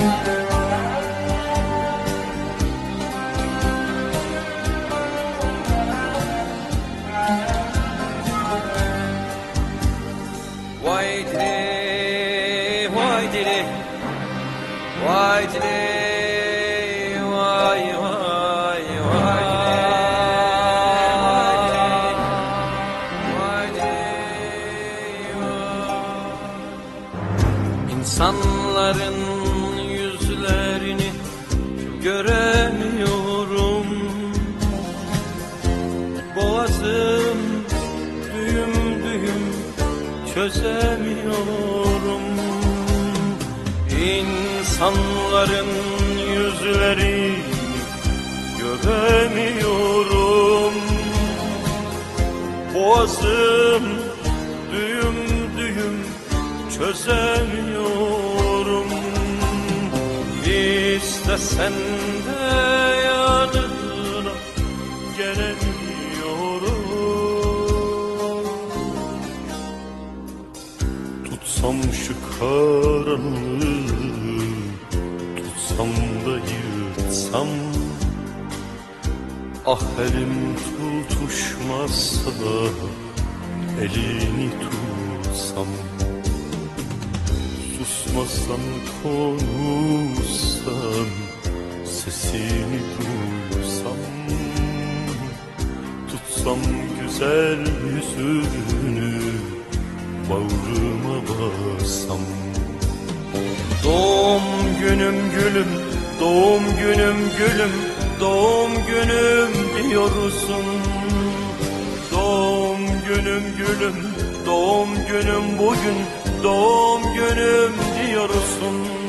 Vay dile, vay dile, vay dile, vay vay vay dile, İnsanların Boğazım düğüm düğüm çözemiyorum. İnsanların yüzlerini göremiyorum. Boğazım düğüm düğüm çözemiyorum. İstesen de Tutsam şu karanlığı Tutsam da yırtsam. Ah elim tutuşmazsa Elini tutsam. Susmasan konuşsan Sesini duysam. Tutsam güzel yüzünü Bağrıma bassam Doğum günüm gülüm Doğum günüm gülüm Doğum günüm diyorsun. Doğum günüm gülüm Doğum günüm bugün Doğum günüm diyorsun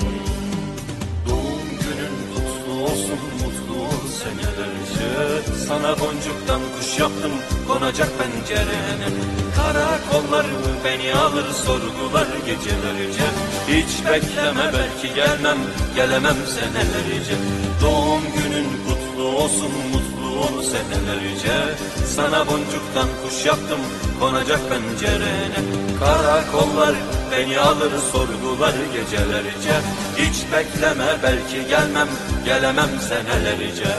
Sana boncuktan kuş yaptım konacak pencerene. Karakollar beni alır sorgular gecelerce. Hiç bekleme belki gelmem gelemem senelerce. Doğum günün kutlu olsun mutlu ol senelerce. Sana boncuktan kuş yaptım konacak pencerene. Karakollar beni alır sorgular gecelerce. Hiç bekleme belki gelmem gelemem senelerce